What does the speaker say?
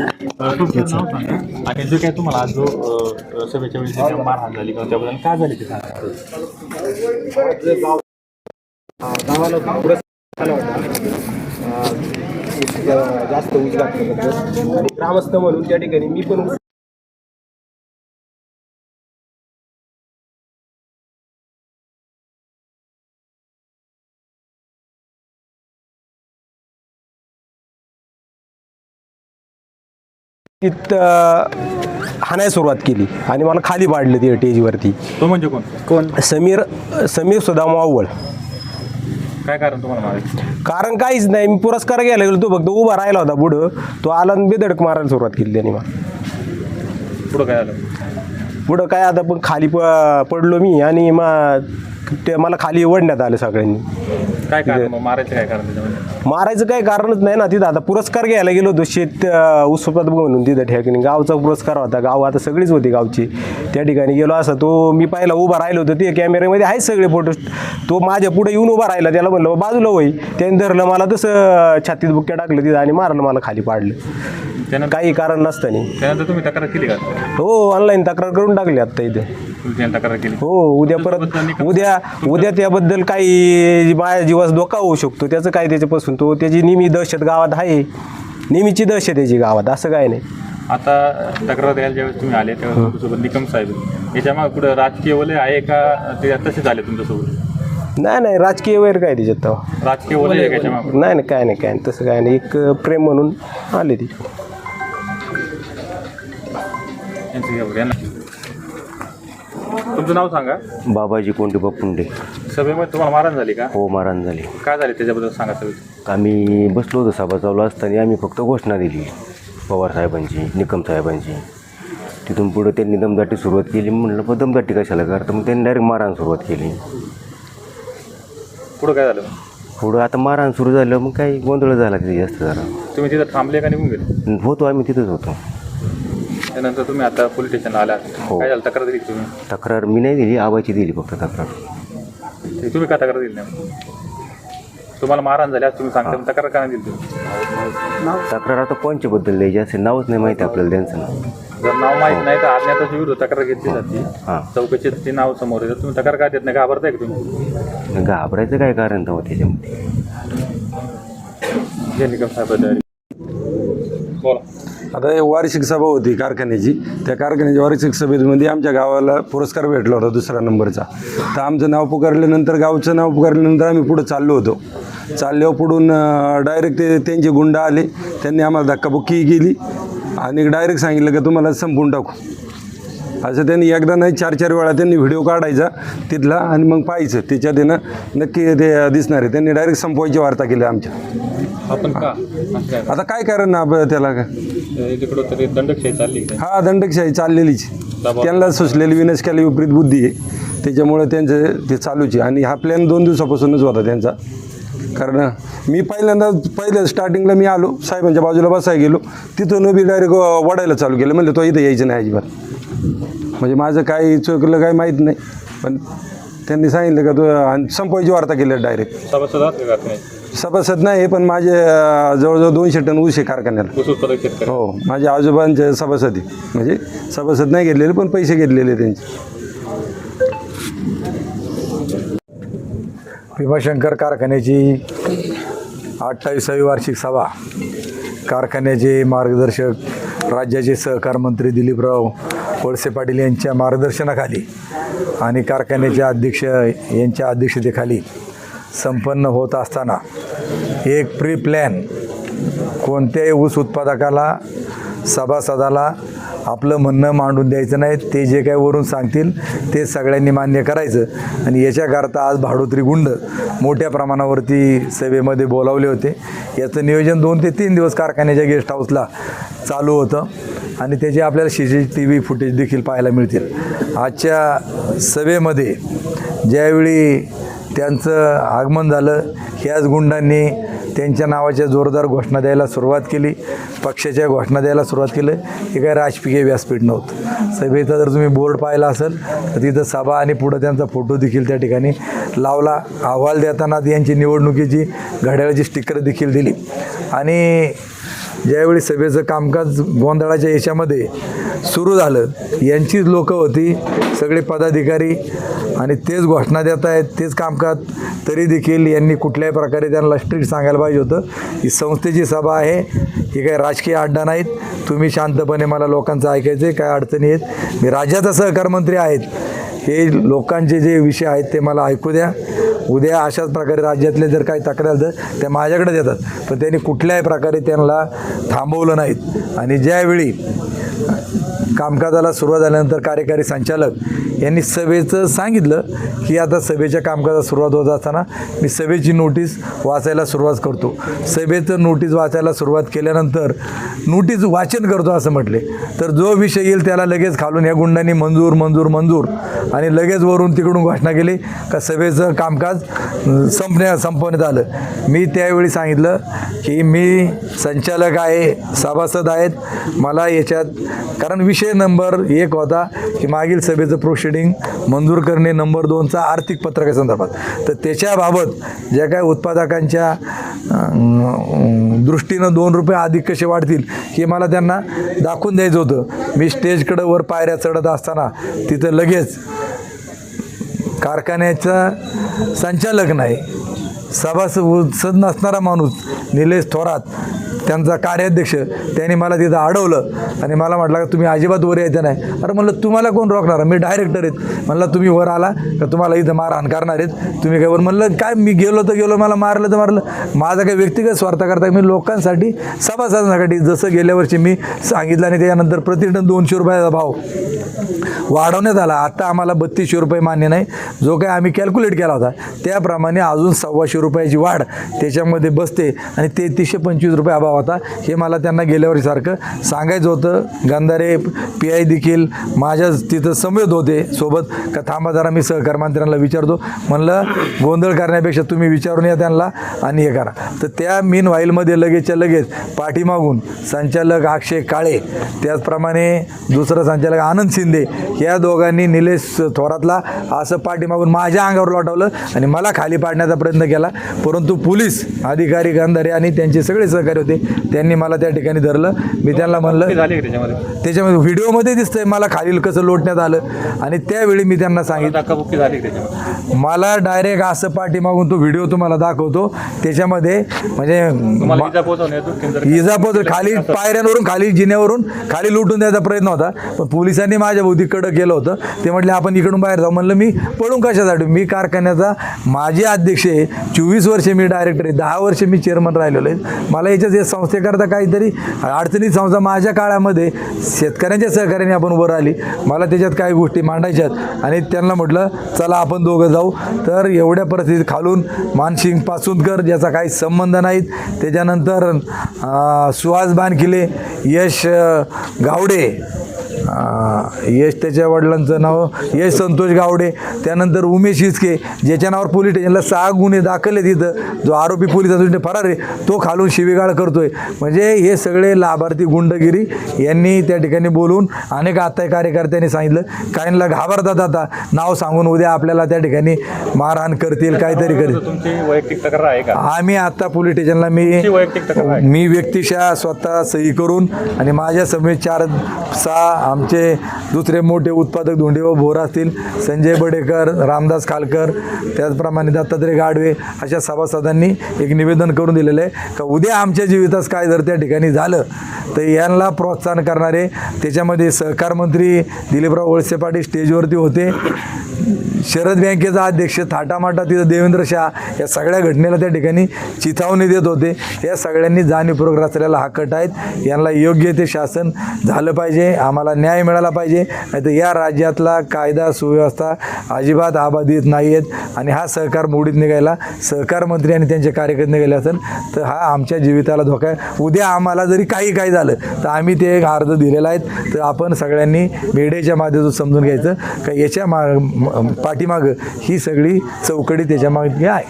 तुमचं नाव सांगा आणि जो काय तुम्हाला आज जो अ, सभेच्या वेळी जी मारहाण झाली किंवा त्याबद्दल काय झाली ते सांगा. गावाला पुरस्कार आला होता अं, जास्त ऊस ग्रामस्थ म्हणून त्या ठिकाणी मी पण हाणायला सुरुवात केली. आणि मला खाली पाडलं ती टेजवरती तो म्हणजे कोण? कोण? समीर समीर सुद्धा मावळ काय कारण तुम्हाला मारायचं कारण काहीच नाही. मी पुरस्कार घ्यायला गेलो तो फक्त उभा राहिला होता पुढं. तो आला आणि बेधडक मारायला सुरुवात केली त्याने मला. पुढं काय झालं पुढं काय आता पण खाली प पडलो मी आणि मग ते मला खाली ओढण्यात आलं सगळ्यांनी. काय कारण? मारायचं काय कारण त्याच्यामध्ये? मारायचं काही कारणच नाही ना. तिथं आता पुरस्कार घ्यायला गेलो होतो. शेत उत्सवात म्हणून तिथं ठिकाणी गावचा पुरस्कार होता. गाव आता सगळीच होती गावची. त्या ठिकाणी गेलो. असं तो मी पाहिला उभा राहिलो होतो. ते कॅमेऱ्यामध्ये आहेत सगळे फोटो तो माझ्या पुढे येऊन उभा राहिला. त्याला म्हणलं बाजूला होई त्याने धरलं मला तसं छातीत बुक्क्या टाकलं तिथं आणि मारलं मला खाली पाडलं. त्यानंतर काही कारण नसताना त्यानंतर तुम्ही तक्रार केली का? हो ऑनलाईन तक्रार करून टाकली आत्ता इथे. तुम्ही त्याने तक्रार केली. हो उद्या परत उद्या उद्या त्याबद्दल काही माझ्या जीवास धोका होऊ शकतो. त्याचं काय त्याच्यापासून? तो त्याची नेहमी दहशत गावात आहे. नेहमीची दहशत त्याची गावात. असं काय नाही. आता तक्रार द्यायला ज्यावेळेस तुम्ही आले त्यावेळेस तुमच्यासोबत निकम साहेब याच्या मग कुठं राजकीय वलय आहे का? ते तसेच आले तुमच्यासोबत? नाही नाही राजकीय वैर काय त्याच्यात तेव्हा? राजकीय वलय आहे का याच्या मागं? नाही नाही काय नाही काय नाही. तसं काय नाही. एक प्रेम म्हणून आले ती. यांचं हे बघा, यांना- तुमचं नाव सांगा. बाबाजी कोंडे बापुंडे. सभेमध्ये तुम्हाला मारण झाली का? हो मारण झाले. काय झाले त्याच्याबद्दल सांगा सभेत. आम्ही बसलो होतो सभा चालू असताना आम्ही फक्त घोषणा दिली. पवार साहेबांची निकम साहेबांची. तिथून पुढं त्यांनी दमदाटी सुरुवात केली. म्हणलं मग दमदाटी कशाला करता? मग त्यांनी डायरेक्ट मारहाण सुरुवात केली. पुढं काय झालं? पुढं आता मारहाण सुरू झालं. मग काही गोंधळ झाला तिथे जास्त झाला तुम्ही तिथं थांबले का निघून गेले? होतो आम्ही तिथंच होतो. त्यानंतर तुम्ही आता पोलीस स्टेशनला आला हो. काय झालं? तक्रार दिली का तुम्ही? तक्रार मी नाही दिली आबाची दिली फक्त तक्रार. ते तुम्ही का तक्रार दिली नाही? तुम्हाला मारहाण झाली आज तुम्ही सांगता मग तक्रार का नाही दिली तुम्ही? तक्रार आता कोणच्याबद्दल द्यायची असेल नावच नाही माहिती आपल्याला त्यांचं. नाव जर नाव माहीत नाही तर अज्ञाताच्या विरुद्ध तक्रार घेतली जाते. हां. चौकशीत ते नाव समोर येतं. तुम्ही तक्रार का देत नाही? घाबरताय का तुम्ही? घाबरायचं काय कारण तेव्हा त्याच्यामध्ये? जे निकम साहेब बोला. आता हे वार्षिक सभा होती कारखान्याची. त्या कारखान्याच्या वार्षिक सभेमध्ये आमच्या गावाला पुरस्कार भेटला होता दुसऱ्या नंबरचा. तर आमचं नाव पुकारल्यानंतर गावचं नाव पुकारल्यानंतर आम्ही पुढं चाललो होतो. चालल्यावर पुढून डायरेक्ट ते त्यांचे गुंड आले. त्यांनी आम्हाला धक्काबुक्की केली. आणि डायरेक्ट सांगितलं का तुम्हाला संपून टाकू. असं त्यांनी एकदा नाही चार चार वेळा त्यांनी व्हिडिओ काढायचा तिथला आणि मग पाहायचं. त्याच्यात आहे ना नक्की ते दिसणार आहे. त्यांनी डायरेक्ट संपवायची वार्ता केली आमच्या. काय आता काय कारण ना त्याला? का तिकडं तरी दंडकशाही चालली का? हा दंडकशाही चाललेलीच. त्यांना सुचलेली विनाशकाली विपरीत बुद्धी आहे. त्याच्यामुळे त्यांचं ते चालूच आहे. आणि हा प्लॅन दोन दिवसापासूनच होता त्यांचा. कारण मी पहिल्यांदा पहिल्या स्टार्टिंगला मी आलो. साहेबांच्या बाजूला बसायला गेलो. तिथून बी डायरेक्ट वडायला चालू केलं. म्हणलं तो इथं यायचं नाही अजिबात. म्हणजे माझं काही चुकलं काही माहीत नाही. पण त्यांनी सांगितलं का तू आणि संपवायची वार्ता केली डायरेक्ट. सभासद कारखान्यात? सभासद नाही पण माझे अं, जवळजवळ दोनशे टन ऊस आहे कारखान्याला. ऊस उत्पादक शेतकरी. हो माझ्या आजोबांचे सभासद आहे. म्हणजे सभासद नाही घेतलेले पण पैसे घेतलेले त्यांचे. भीमाशंकर कारखान्याची अठ्ठावीसावी वार्षिक सभा. कारखान्याचे मार्गदर्शक राज्याचे सहकार मंत्री दिलीपराव वळसे पाटील यांच्या मार्गदर्शनाखाली आणि कारखान्याचे अध्यक्ष यांच्या अध्यक्षतेखाली संपन्न होत असताना एक प्री प्लॅन कोणत्याही ऊस उत्पादकाला सभासदाला आपलं म्हणणं मांडून द्यायचं नाही. ते जे काही वरून सांगतील ते सगळ्यांनी मान्य करायचं. आणि याच्याकरता आज भाडोत्री गुंड मोठ्या प्रमाणावरती सभेमध्ये बोलावले होते. याचं नियोजन दोन ते तीन दिवस कारखान्याच्या गेस्ट हाऊसला चालू होतं. आणि त्याचे आपल्याला C C T V footage देखील पाहायला मिळतील. आजच्या सभेमध्ये ज्यावेळी त्यांचं आगमन झालं ह्याच गुंडांनी त्यांच्या नावाच्या जोरदार घोषणा द्यायला सुरुवात केली. पक्षाच्या घोषणा द्यायला सुरुवात केलं. हे काय राजकीय व्यासपीठ नव्हतं. सभेचा जर तुम्ही बोर्ड पाहिला असेल तर तिथं सभा आणि पुढं त्यांचा फोटो देखील त्या ठिकाणी लावला. अहवाल देताना यांची निवडणुकीची घड्याळाची स्टिकर देखील दिली. आणि ज्यावेळी सभेचं कामकाज गोंधळाच्या याच्यामध्ये सुरू झालं यांचीच लोकं होती सगळे पदाधिकारी आणि तेच घोषणा देत आहेत तेच कामकाज तरी देखील यांनी कुठल्याही प्रकारे त्यांना स्ट्रिक्ट सांगायला पाहिजे होतं. ही संस्थेची सभा आहे ही काही राजकीय अड्डा नाहीत. तुम्ही शांतपणे मला लोकांचं ऐकायचं आहे काय अडचणी आहेत. मी राज्याचा सहकार मंत्री आहेत. हे लोकांचे जे विषय आहेत ते मला ऐकू द्या. उद्या अशाच प्रकारे राज्यातले जर काही तक्रार तर त्या माझ्याकडे देतात पण त्यांनी कुठल्याही प्रकारे त्यांना थांबवलं नाहीत. आणि ज्यावेळी कामकाजाला सुरुवात झाल्यानंतर कार्यकारी संचालक यांनी सभेचं सांगितलं की आता सभेच्या कामकाजाला सुरुवात होत असताना मी सभेची नोटीस वाचायला सुरुवात करतो. सभेचं नोटीस वाचायला सुरुवात केल्यानंतर नोटीस वाचन करतो असं म्हटले. तर जो विषय येईल त्याला लगेच खालून या गुंडांनी मंजूर मंजूर मंजूर आणि लगेच वरून तिकडून घोषणा केली का सभेचं कामकाज संपण्या संपवण्यात आलं मी त्यावेळी सांगितलं की मी संचालक आहे सभासद आहेत. मला याच्यात कारण विषय नंबर एक होता की मागील सभेचं प्रोसिडिंग मंजूर करणे नंबर दोनचा आर्थिक पत्रका संदर्भात. तर त्याच्याबाबत ज्या काय उत्पादकांच्या दृष्टीनं दोन रुपये अधिक कसे वाढतील हे मला त्यांना दाखवून द्यायचं होतं. मी स्टेजकडं वर पायऱ्या चढत असताना तिथं लगेच कारखान्याचा संचालक नाही सभासद नसणारा माणूस निलेश थोरात त्यांचा कार्याध्यक्ष त्यांनी मला तिथं अडवलं. आणि मला म्हटलं का तुम्ही अजिबात वर यायचं नाही. अरे म्हणलं तुम्हाला कोण रोखणार? मी डायरेक्टर आहेत. म्हणलं तुम्ही वर आला का तुम्हाला इथं मारहाण करणार आहेत? तुम्ही काय वर? म्हणलं काय मी गेलो तर गेलो मला मारलं तर मारलं. माझा काही व्यक्तिगत स्वार्थ करता मी लोकांसाठी सभासदांसाठी जसं गेल्या वर्षी मी सांगितलं आणि त्याच्यानंतर प्रतिटन दोनशे रुपयाचा भाव वाढवण्यात आला. आत्ता आम्हाला बत्तीसशे रुपये मान्य नाही. जो काही आम्ही कॅल्क्युलेट केला होता त्याप्रमाणे अजून सव्वाशे रुपयाची वाढ त्याच्यामध्ये बसते आणि तेहतीसशे पंचवीस रुपये अभाव होता. हे मला त्यांना गेल्या वर्षीसारखं सांगायचं होतं. गंधारे पी आय देखील माझ्या तिथं समवेत होते. सोबत का थांबा जरा मी सहकार विचारतो. म्हणलं गोंधळ करण्यापेक्षा तुम्ही विचारून या त्यांना आणि हे करा. तर त्या मीन व्हाईलमध्ये लगेचच्या लगेच पाठीमागून संचालक अक्षय काळे त्याचप्रमाणे दुसरं संचालक आनंद शिंदे या दोघांनी निलेश थोरातला असं पाठीमागून माझ्या अंगावर लोटवलं आणि मला खाली पाडण्याचा प्रयत्न केला. परंतु पोलीस अधिकारी गांधारे आणि त्यांचे सगळे सहकारी होते. त्यांनी मला त्या ठिकाणी धरलं. मी त्यांना म्हणलं त्याच्यामध्ये? व्हिडिओमध्ये दिसतंय मला खालील कसं लोटण्यात आलं. आणि त्यावेळी मी त्यांना सांगितलं मला डायरेक्ट असं पाठीमागून तो व्हिडिओ तुम्हाला दाखवतो. त्याच्यामध्ये म्हणजे इजा खाली पायऱ्यांवरून खाली जिन्यावरून खाली लुटून द्यायचा प्रयत्न होता. पण पोलिसांनी माझ्या भोवती कडक केलं होतं. ते म्हटले आपण इकडून बाहेर जाऊ. म्हणलं मी पळून कशासाठी? मी कारखान्याचा माझे अध्यक्ष आहे. चोवीस वर्षे मी डायरेक्टर आहे. दहा वर्षे मी चेअरमन राहिलेलो आहे. मला याच्यात संस्थेकरता काहीतरी अडचणीत संस्था माझ्या काळामध्ये शेतकऱ्यांच्या सहकार्याने आपण वर आली मला त्याच्यात काही गोष्टी मांडायच्यात आणि त्यांना म्हटलं चला आपण दोघं जाऊ. तर एवढ्या परिस्थितीत खालून मानसिंग पासूनकर ज्याचा काही संबंध नाहीत त्याच्यानंतर सुहास बानकिले यश गावडे यश त्याच्या वडिलांचं नाव यश संतोष गावडे त्यानंतर उमेश हिचके ज्याच्या नावावर पोलीस स्टेशनला सहा गुन्हे दाखल आहेत तिथं जो आरोपी पोलिसाच्या दृष्टीने फरार आहे तो खालून शिवीगाळ करतोय. म्हणजे हे सगळे लाभार्थी गुंडगिरी यांनी त्या ठिकाणी बोलून अनेक आत्ताय कार्यकर्त्यांनी सांगितलं. काहींना घाबरतात आता. नाव सांगून उद्या आपल्याला त्या ठिकाणी मारहाण करतील काहीतरी करतील तुमची वैयक्तिक तक्रार आहे का? आम्ही आता पोलीस स्टेशनला मी वैयक्तिक तक्रार मी व्यक्तिशः स्वतः सही करून आणि माझ्या समेत चार सहा आमचे दुसरे मोठे उत्पादक धोंडेव भोर असतील संजय बडेकर रामदास खालकर त्याचप्रमाणे दत्तात्रय गाडवे अशा सभासदांनी एक निवेदन करून दिलेलं आहे का उद्या आमच्या जीवितास काय जर त्या ठिकाणी झालं तर यांना प्रोत्साहन करणारे त्याच्यामध्ये सहकार मंत्री दिलीपराव वळसे पाटील स्टेजवरती होते शरद बँकेचा अध्यक्ष थाटामाटा तिथं देवेंद्र शाह या सगळ्या घटनेला त्या ठिकाणी चिथावणी देत होते. या सगळ्यांनी जाणीवपूर्वक रचलेला हा कट आहेत. यांना योग्य ते शासन झालं पाहिजे. आम्हाला न्याय न्याय मिळाला पाहिजे. नाही तर या राज्यातला कायदा सुव्यवस्था अजिबात आबाधित नाही आहेत आणि हा सहकार मोडीत निघायला सहकार मंत्री आणि त्यांचे कार्यकर्ते निघाले असेल तर हा आमच्या जीविताला धोका आहे. उद्या आम्हाला जरी काही काही झालं तर आम्ही ते एक अर्ज दिलेला आहेत तर आपण सगळ्यांनी मीडियाच्या माध्यमातून समजून घ्यायचं का याच्या मा पाठीमागं ही सगळी चौकडी त्याच्यामागे आहे.